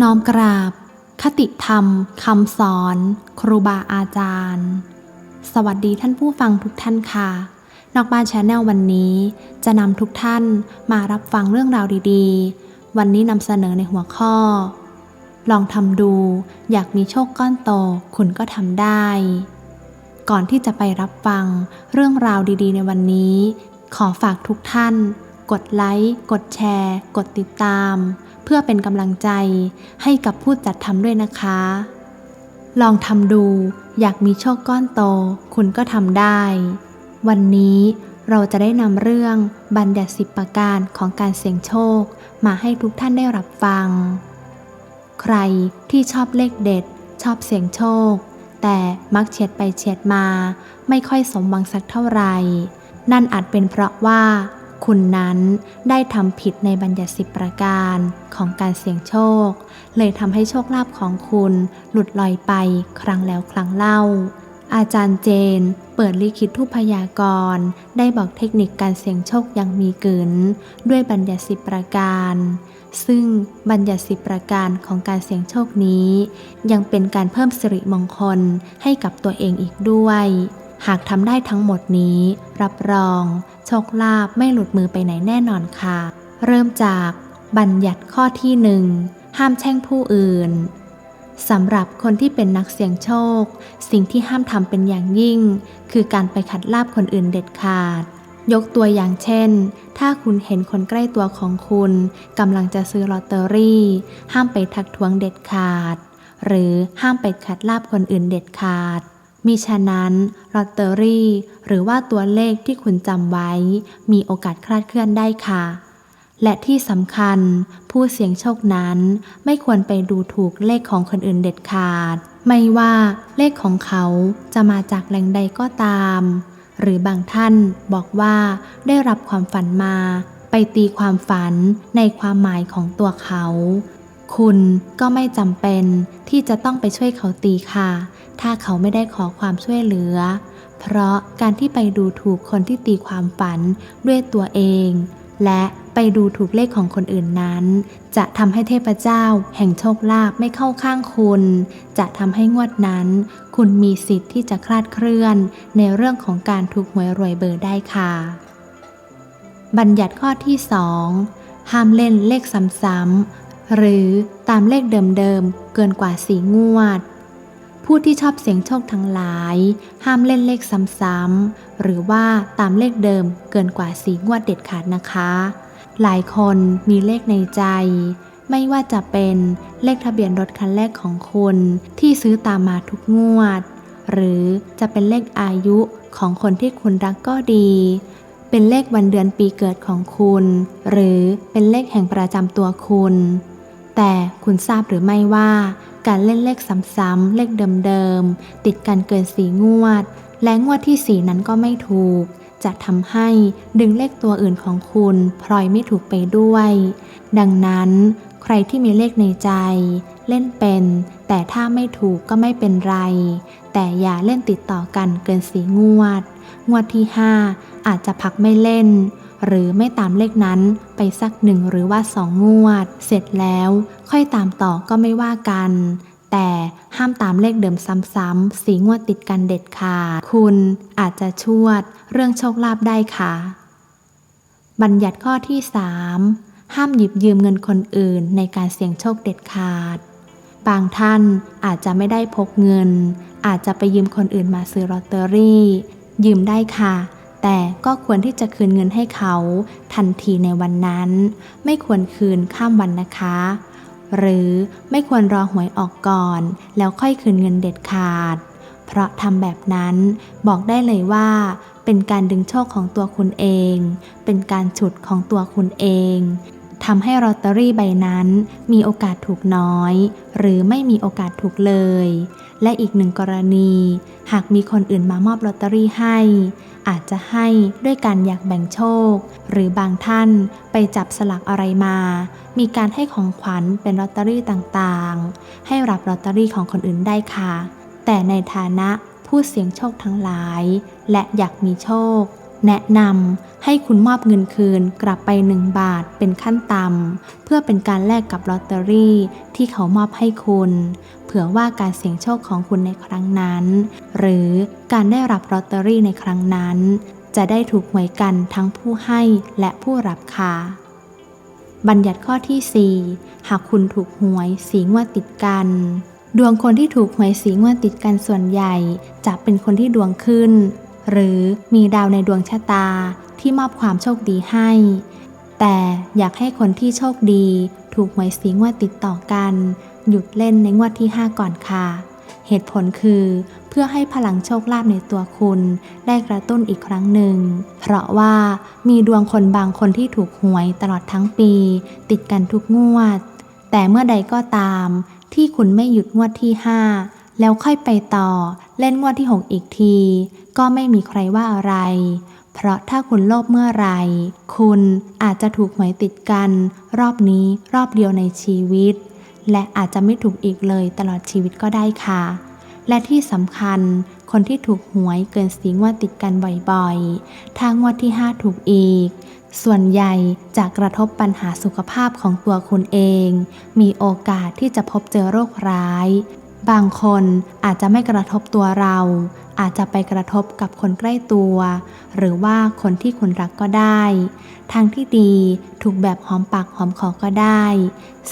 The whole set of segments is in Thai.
น้อมกราบ คติธรรมคำสอน ครูบาอาจารย์ สวัสดีท่านผู้ฟังทุกท่านค่ะ นอกบ้านชาแนลวันนี้ จะนำทุกท่านมารับฟังเรื่องราวดีๆ วันนี้นำเสนอในหัวข้อ ลองทำดู อยากมีโชคก้อนโตคุณก็ทำได้ ก่อนที่จะไปรับฟังเรื่องราวดีๆ ในวันนี้ ขอฝากทุกท่าน กดไลค์ กดแชร์ กดติดตาม เพื่อเป็นกำลังใจให้กับผู้จัดทำด้วยนะคะ ลองทำดู อยากมีโชคก้อนโต คุณก็ทำได้ วันนี้เราจะได้นำเรื่องบัญญัติสิบประการของการเสี่ยงโชค มาให้ทุกท่านได้รับฟัง ใครที่ชอบเลขเด็ด ชอบเสี่ยงโชค แต่มักเฉียดไปเฉียดมา ไม่ค่อยสมหวังสักเท่าไหร่ นั่นอาจเป็นเพราะว่า คุณนั้นได้ทำผิดในบัญญัติสิบประการของการเสี่ยงโชค เลยทำให้โชคลาภของคุณหลุดลอยไปครั้งแล้วครั้งเล่า อาจารย์เจน เปิดลิขิตทุพยากร ได้บอกเทคนิคการเสี่ยงโชคอย่างมีกลืนด้วยบัญญัติสิบประการ ซึ่งบัญญัติสิบประการของการเสี่ยงโชคนี้ ยังเป็นการเพิ่มสิริมงคลให้กับตัวเองอีกด้วยหากทำได้ทั้งหมดนี้ รับรอง โชคลาภไม่หลุดมือไปไหนแน่นอนค่ะ เริ่มจากบัญญัติข้อที่หนึ่งห้ามแช่งผู้อื่นสำหรับคนที่เป็นนักเสี่ยงโชค สิ่งที่ห้ามทำเป็นอย่างยิ่ง คือการไปขัดลาบคนอื่นเด็ดขาด ยกตัวอย่างเช่น ถ้าคุณเห็นคนใกล้ตัวของคุณกำลังจะซื้อลอตเตอรี่ ห้ามไปทักท้วงเด็ดขาด หรือห้ามไปขัดลาบคนอื่นเด็ดขาด มิฉะนั้นลอตเตอรี่ หรือว่าตัวเลขที่คุณจำไว้ มีโอกาสคลาดเคลื่อนได้ค่ะ และที่สำคัญ ผู้เสี่ยงโชคนั้น ไม่ควรไปดูถูกเลขของคนอื่นเด็ดขาด ไม่ว่าเลขของเขาจะมาจากแหล่งใดก็ตาม หรือบางท่านบอกว่าได้รับความฝันมา ไปตีความฝันในความหมายของตัวเขา คุณก็ไม่จำเป็นที่จะต้องไปช่วยเขาตีค่ะ ถ้าเขาไม่ได้ขอความช่วยเหลือ เพราะการที่ไปดูถูกคนที่ตีความฝันด้วยตัวเอง และไปดูถูกเลขของคนอื่นนั้น จะทำให้เทพเจ้าแห่งโชคลาภไม่เข้าข้างคุณ จะทำให้งวดนั้น คุณมีสิทธิ์ที่จะคลาดเคลื่อน ในเรื่องของการถูกหวยรวยเบอร์ได้ค่ะ บัญญัติข้อที่2ห้ามเล่นเลขซ้ำๆหรือตามเลขเดิมๆเกินกว่าสีงวด ผู้ที่ชอบเสียงโชคทั้งหลาย ห้ามเล่นเลขซ้ำๆหรือว่าตามเลขเดิมเกินกว่าสีงวดเด็ดขาดนะคะ หลายคนมีเลขในใจ ไม่ว่าจะเป็นเลขทะเบียนรถคันแรกของคุณที่ซื้อตามมาทุกงวด หรือจะเป็นเลขอายุของคนที่คุณรักก็ดี เป็นเลขวันเดือนปีเกิดของคุณ หรือเป็นเลขแห่งประจำตัวคุณ แต่คุณทราบหรือไม่ว่า การเล่นเลขซ้ำๆเลขเดิมๆ ติดกันเกินสีงวด และงวดที่สีนั้นก็ไม่ถูก จะทำให้ดึงเลขตัวอื่นของคุณพลอยไม่ถูกไปด้วย ดังนั้นใครที่มีเลขในใจ เล่นเป็น แต่ถ้าไม่ถูกก็ไม่เป็นไร แต่อย่าเล่นติดต่อกันเกินสีงวด งวดที่ 5 อาจจะพักไม่เล่น หรือไม่ตามเลขนั้นไปสักหนึ่งหรือว่าสองงวด เสร็จแล้วค่อยตามต่อก็ไม่ว่ากัน แต่ห้ามตามเลขเดิมซ้ำๆสีงวดติดกันเด็ดขาด คุณอาจจะชวดเรื่องโชคลาภได้ค่ะ บัญญัติข้อที่ 3 ห้ามหยิบยืมเงินคนอื่นในการเสี่ยงโชคเด็ดขาด บางท่านอาจจะไม่ได้พกเงิน อาจจะไปยืมคนอื่นมาซื้อลอตเตอรี่ ยืมได้ค่ะ แต่ก็ควรที่จะคืนเงินให้เขา ทันทีในวันนั้น ไม่ควรคืนข้ามวันนะคะ หรือไม่ควรรอหวยออกก่อน แล้วค่อยคืนเงินเด็ดขาด เพราะทำแบบนั้นบอกได้เลยว่า เป็นการดึงโชคของตัวคุณเอง เป็นการฉุดของตัวคุณเอง ทำให้ลอตเตอรี่ใบนั้น มีโอกาสถูกน้อย หรือไม่มีโอกาสถูกเลย และอีกหนึ่งกรณี หากมีคนอื่นมามอบลอตเตอรี่ให้ อาจจะให้ด้วยการอยากแบ่งโชค หรือบางท่านไปจับสลากอะไรมา มีการให้ของขวัญเป็นลอตเตอรี่ต่างๆ ให้รับลอตเตอรี่ของคนอื่นได้ค่ะ แต่ในฐานะผู้เสี่ยงโชคทั้งหลาย และอยากมีโชค แนะนำให้คุณมอบเงินคืนกลับไป 1 บาทเป็นขั้นต่ำเพื่อเป็นการแลกกับลอตเตอรี่ที่เขามอบให้คุณ เผื่อว่าการเสี่ยงโชคของคุณในครั้งนั้น หรือการได้รับลอตเตอรี่ในครั้งนั้น จะได้ถูกหวยกันทั้งผู้ให้และผู้รับค่ะบัญญัติข้อที่ 4 หากคุณถูกหวยสีงวดติดกัน ดวงคนที่ถูกหวยสีงวดติดกันส่วนใหญ่ จะเป็นคนที่ดวงขึ้น หรือมีดาวในดวงชะตาที่มอบความโชคดีให้ แต่อยากให้คนที่โชคดีถูกหวยสีงวดติดต่อกัน หยุดเล่นในงวดที่ 5 ก่อนค่ะ เหตุผลคือเพื่อให้พลังโชคลาภในตัวคุณ ได้กระตุ้นอีกครั้งหนึ่ง เพราะว่ามีดวงคนบางคนที่ถูกหวยตลอดทั้งปี ติดกันทุกงวด แต่เมื่อใดก็ตามที่คุณไม่หยุดงวดที่ 5 แล้วค่อยไปต่อ เล่นงวดที่ 6 อีกที ก็ไม่มีใครว่าอะไร เพราะถ้าคุณโลภเมื่อไร คุณอาจจะถูกหวยติดกัน รอบนี้รอบเดียวในชีวิต และอาจจะไม่ถูกอีกเลยตลอดชีวิตก็ได้ค่ะ และที่สำคัญ คนที่ถูกหวยเกินสีงวดติดกันบ่อยๆ ถ้างวดที่ 5 ถูกอีกส่วนใหญ่จะกระทบปัญหาสุขภาพของตัวคุณเอง มีโอกาสที่จะพบเจอโรคร้าย บางคนอาจจะไม่กระทบตัวเรา อาจจะไปกระทบกับคนใกล้ตัว หรือว่าคนที่คุณรักก็ได้ ทางที่ดีถูกแบบหอมปากหอมคอก็ได้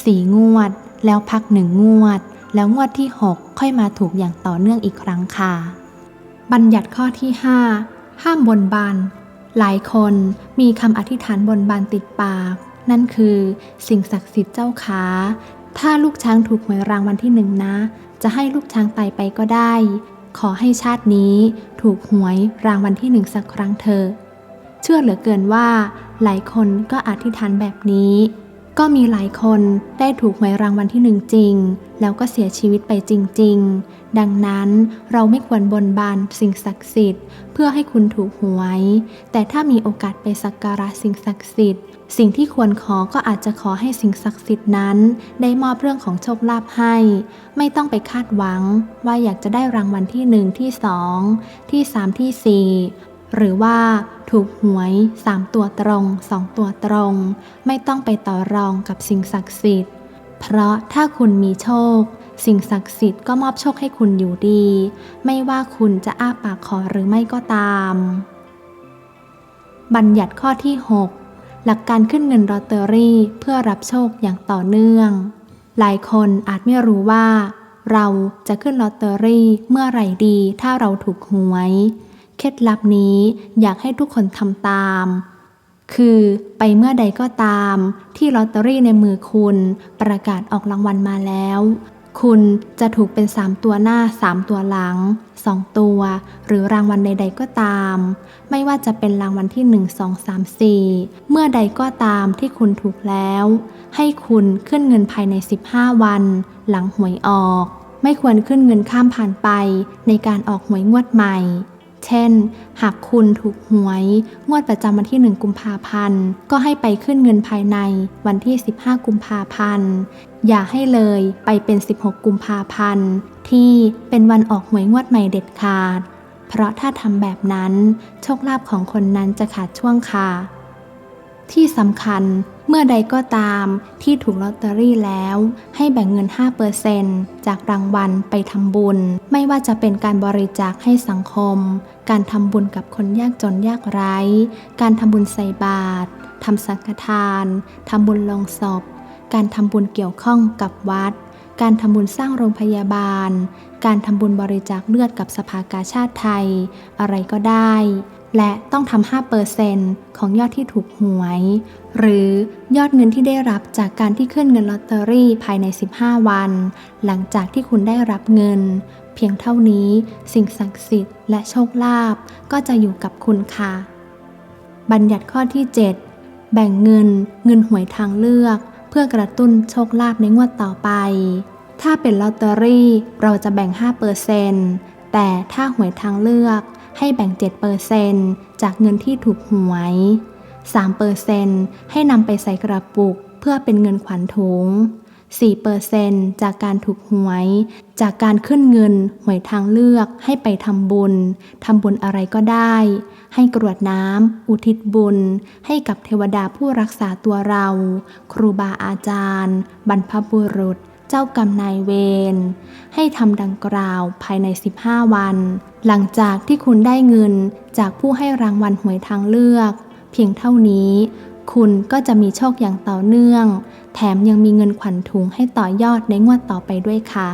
สี่งวด แล้วพักหนึ่งงวด แล้วงวดที่ 6 ค่อยมาถูกอย่างต่อเนื่องอีกครั้งค่ะ บัญญัติข้อที่ 5 ห้ามบนบานหลายคนมีคำอธิษฐานบนบานติดปาก นั่นคือสิ่งศักดิ์สิทธิ์เจ้าขาถ้าลูกช้างถูกหวยรางวัลที่หนึ่งนะ จะให้ลูกช้างตายไปก็ได้ ขอให้ชาตินี้ถูกหวยรางวัลที่หนึ่งสักครั้งเถอะเชื่อเหลือเกินว่า หลายคนก็อธิษฐานแบบนี้ ก็มีหลายคนได้ถูกหวยรางวัลที่หนึ่งจริง แล้วก็เสียชีวิตไปจริง ๆ ดังนั้นเราไม่ควรบนบานสิ่งศักดิ์สิทธิ์ เพื่อให้คุณถูกหวย แต่ถ้ามีโอกาสไปสักการะสิ่งศักดิ์สิทธิ์ สิ่งที่ควรขอก็อาจจะขอให้สิ่งศักดิ์สิทธิ์นั้น ได้มอบเรื่องของโชคลาภให้ ไม่ต้องไปคาดหวังว่าอยากจะได้รางวัลที่หนึ่งที่สองที่สามที่สี่ หรือว่าถูกหวย3ตัวตรง2ตัวตรง ไม่ต้องไปต่อรองกับสิ่งศักดิ์สิทธิ์ เพราะถ้าคุณมีโชค สิ่งศักดิ์สิทธิ์ก็มอบโชคให้คุณอยู่ดี ไม่ว่าคุณจะอ้าปากขอหรือไม่ก็ตาม บัญญัติข้อที่ 6 หลักการขึ้นเงินลอตเตอรี่เพื่อรับโชคอย่างต่อเนื่อง หลายคนอาจไม่รู้ว่า เราจะขึ้นลอตเตอรี่เมื่อไหร่ดีถ้าเราถูกหวย เคล็ดลับนี้อยากให้ทุกคนทำตาม คือไปเมื่อใดก็ตาม ที่ลอตเตอรี่ในมือคุณประกาศออกรางวัลมาแล้ว คุณจะถูกเป็น 3 ตัวหน้า 3 ตัวหลัง 2 ตัว หรือรางวัลใด ๆก็ตาม ไม่ว่าจะเป็นรางวัลที่ 1 2 3 4 เมื่อใดก็ตามที่คุณถูกแล้ว ให้คุณขึ้นเงินภายใน 15 วัน หลังหวยออก ไม่ควรขึ้นเงินข้ามผ่านไปในการออกหวยงวดใหม่ เช่น หากคุณถูกหวย งวดประจำวันที่ 1 กุมภาพันธ์ ก็ให้ไปขึ้นเงินภายในวันที่ 15 กุมภาพันธ์ อย่าให้เลยไปเป็น 16 กุมภาพันธ์ ที่เป็นวันออกหวยงวดใหม่เด็ดขาด เพราะถ้าทำแบบนั้น โชคลาภของคนนั้นจะขาดช่วงค่ะ ที่สำคัญ เมื่อใดก็ตามที่ถูกลอตเตอรี่แล้ว ให้แบ่งเงิน 5%จากรางวัลไปทำบุญ ไม่ว่าจะเป็นการบริจาคให้สังคม การทำบุญกับคนยากจนยากไร้ การทำบุญใส่บาตรทำสังฆทานทำบุญลงศพ การทำบุญเกี่ยวข้องกับวัด การทำบุญสร้างโรงพยาบาล การทำบุญบริจาคเลือดกับสภากาชาติไทย อะไรก็ได้ และต้องทำ5%ของยอดที่ถูกหวย หรือยอดเงินที่ได้รับจากการที่ขึ้นเงินลอตเตอรี่ภายใน 15 วัน หลังจากที่คุณได้รับเงิน เพียงเท่านี้ สิ่งศักดิ์สิทธิ์และโชคลาภก็จะอยู่กับคุณค่ะ บัญญัติข้อที่ 7 แบ่งเงินเงินหวยทางเลือก เพื่อกระตุ้นโชคลาภในงวดต่อไป ถ้าเป็นลอตเตอรี่เราจะแบ่ง 5%แต่ถ้าหวยทางเลือก ให้แบ่ง 7%จากเงินที่ถูกหวย 3%ให้นำไปใส่กระปุกเพื่อเป็นเงินขวัญถุง 4%จากการถูกหวย จากการขึ้นเงินหวยทางเลือกให้ไปทำบุญ ทำบุญอะไรก็ได้ ให้กรวดน้ำ อุทิศบุญ ให้กับเทวดาผู้รักษาตัวเรา ครูบาอาจารย์ บรรพบุรุษ เจ้ากรรมนายเวรให้ทำดังกล่าวภายใน 15 วัน หลังจากที่คุณได้เงินจากผู้ให้รางวัลหวยทางเลือก เพียงเท่านี้ คุณก็จะมีโชคอย่างต่อเนื่อง แถมยังมีเงินขวัญถุงให้ต่อยอดในงวดต่อไปด้วยค่ะ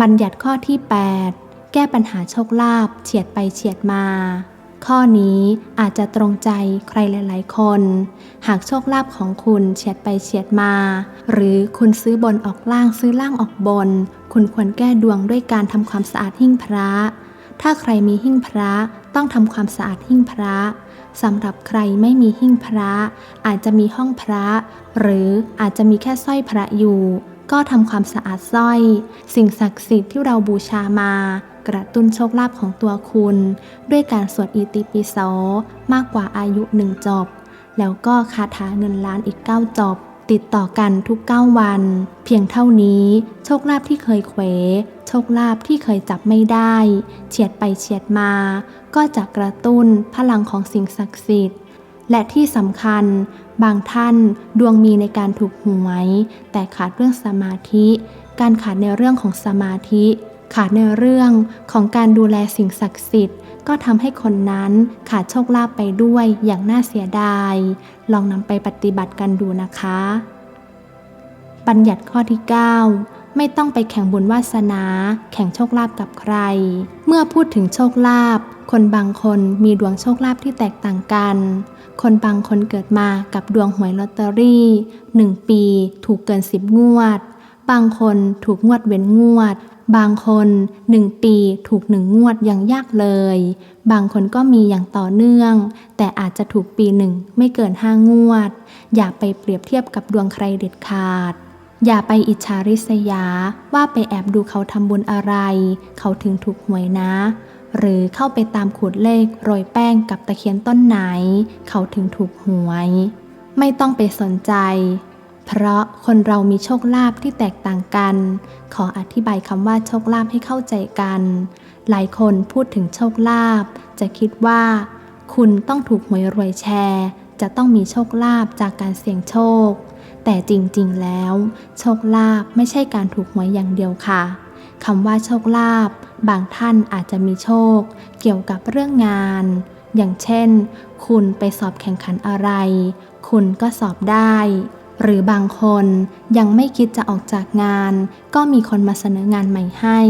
บัญญัติข้อที่ 8 แก้ปัญหาโชคลาภเฉียดไปเฉียดมา ข้อนี้อาจจะตรงใจใครหลาย ๆ คน หากโชคลาภของคุณเฉียดไปเฉียดมา หรือคุณซื้อบนออกล่างซื้อล่างออกบน คุณควรแก้ดวงด้วยการทำความสะอาดหิ้งพระ ถ้าใครมีหิ้งพระต้องทำความสะอาดหิ้งพระสำหรับใครไม่มีหิ้งพระ อาจจะมีห้องพระ หรืออาจจะมีแค่สร้อยพระอยู่ ก็ทำความสะอาดสร้อย สิ่งศักดิ์สิทธิ์ที่เราบูชามากระตุ้นโชคลาภของตัวคุณ ด้วยการสวดอิติปิโสมากกว่าอายุหนึ่งจบ แล้วก็คาถาเงินล้านอีก 9 จบ ติดต่อกันทุก 9 วัน เพียงเท่านี้โชคลาภที่เคยเขวโชคลาภที่เคยจับไม่ได้ เฉียดไปเฉียดมา ก็จะกระตุ้นพลังของสิ่งศักดิ์สิทธิ์ และที่สำคัญ บางท่านดวงมีในการถูกหวย แต่ขาดเรื่องสมาธิ การขาดในเรื่องของสมาธิ ขาดในเรื่องของการดูแลสิ่งศักดิ์สิทธิ์ ก็ทำให้คนนั้นขาดโชคลาภไปด้วยอย่างน่าเสียดาย ลองนำไปปฏิบัติกันดูนะคะ บัญญัติข้อที่ 9ไม่ต้องไปแข่งบุญวาสนา แข่งโชคลาภกับใคร เมื่อพูดถึงโชคลาภคนบางคนมีดวงโชคลาภที่แตกต่างกัน คนบางคนเกิดมากับดวงหวยลอตเตอรี่ 1 ปีถูกเกิน 10 งวด บางคนถูกงวดเว้นงวด บางคน 1 ปีถูกหนึ่งงวดย่างยากเลย บางคนก็มีอย่างต่อเนื่อง แต่อาจจะถูกปีหนึ่งไม่เกินห้างวด อย่าไปเปรียบเทียบกับดวงใครเด็ดขาด อย่าไปอิจฉาริษยาว่าไปแอบดูเขาทำบุญอะไร เขาถึงถูกหวยนะ หรือเข้าไปตามขูดเลขโรยแป้งกับตะเคียนต้นไหน เขาถึงถูกหวย ไม่ต้องไปสนใจ เพราะคนเรามีโชคลาภที่แตกต่างกัน ขออธิบายคำว่าโชคลาภให้เข้าใจกัน หลายคนพูดถึงโชคลาภจะคิดว่า คุณต้องถูกหวยรวยแชร์ จะต้องมีโชคลาภจากการเสี่ยงโชค แต่จริงๆแล้ว โชคลาภไม่ใช่การถูกหวยอย่างเดียวค่ะคำว่าโชคลาภ บางท่านอาจจะมีโชค เกี่ยวกับเรื่องงาน อย่างเช่น คุณไปสอบแข่งขันอะไร คุณก็สอบได้ หรือบางคนยังไม่คิดจะออกจากงาน ก็มีคนมาเสนองานใหม่ให้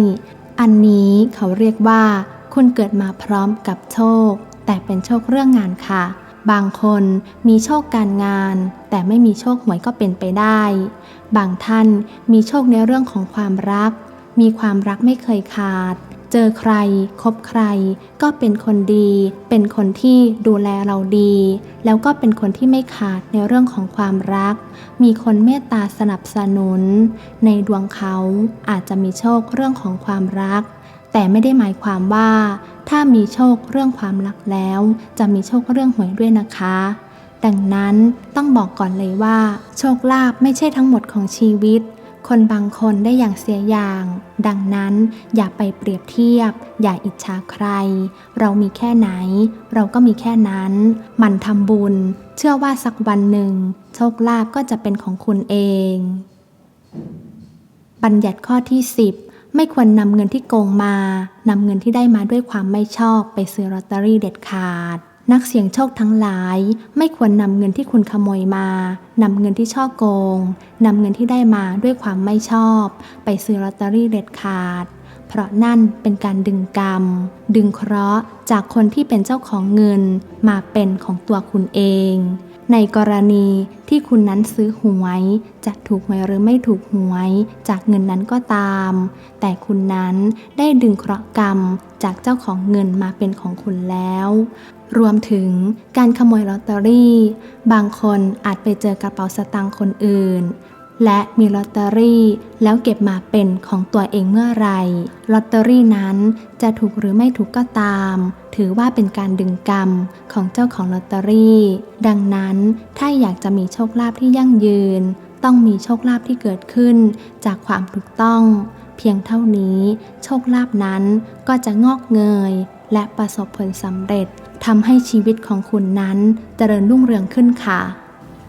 อันนี้เขาเรียกว่า คุณเกิดมาพร้อมกับโชค แต่เป็นโชคเรื่องงานค่ะ บางคนมีโชคการงาน แต่ไม่มีโชคหวยก็เป็นไปได้ บางท่านมีโชคในเรื่องของความรัก มีความรักไม่เคยขาด เจอใคร คบใคร ก็เป็นคนดี เป็นคนที่ดูแลเราดี แล้วก็เป็นคนที่ไม่ขาดในเรื่องของความรัก มีคนเมตตาสนับสนุน ในดวงเขาอาจจะมีโชคเรื่องของความรัก แต่ไม่ได้หมายความว่า ถ้ามีโชคเรื่องความรักแล้ว จะมีโชคเรื่องหวยด้วยนะคะดังนั้นต้องบอกก่อนเลยว่า โชคลาภไม่ใช่ทั้งหมดของชีวิต คนบางคนได้อย่างเสียอย่าง ดังนั้นอย่าไปเปรียบเทียบ อย่าอิจฉาใคร เรามีแค่ไหน เราก็มีแค่นั้น มันทำบุญ เชื่อว่าสักวันหนึ่ง โชคลาภก็จะเป็นของคุณเอง บัญญัติข้อที่ 10 ไม่ควรนำเงินที่โกงมานำเงินที่ได้มาด้วยความไม่ชอบไปซื้อลอตเตอรี่เด็ดขาด นักเสี่ยงโชคทั้งหลายไม่ควรนำเงินที่คุณขโมยมานำเงินที่ช่อโกงนำเงินที่ได้มาด้วยความไม่ชอบ ไปซื้อลอตเตอรี่เด็ดขาด เพราะนั่นเป็นการดึงกรรม ดึงเคราะห์จากคนที่เป็นเจ้าของเงินมาเป็นของตัวคุณเอง ในกรณีที่คุณนั้นซื้อหวย จะถูกหวยหรือไม่ถูกหวย จากเงินนั้นก็ตาม แต่คุณนั้นได้ดึงเคราะห์กรรมจากเจ้าของเงินมาเป็นของคุณแล้ว รวมถึงการขโมยลอตเตอรี่ บางคนอาจไปเจอกระเป๋าสตางค์คนอื่น และมีลอตเตอรี่แล้วเก็บมาเป็นของตัวเองเมื่อไรลอตเตอรี่นั้นจะถูกหรือไม่ถูกก็ตาม ถือว่าเป็นการดึงกรรมของเจ้าของลอตเตอรี่ ดังนั้นถ้าอยากจะมีโชคลาภที่ยั่งยืน ต้องมีโชคลาภที่เกิดขึ้น จากความถูกต้อง เพียงเท่านี้ โชคลาภนั้นก็จะงอกเงย และประสบผลสำเร็จทำให้ชีวิตของคุณนั้นเจริญรุ่งเรืองขึ้นค่ะ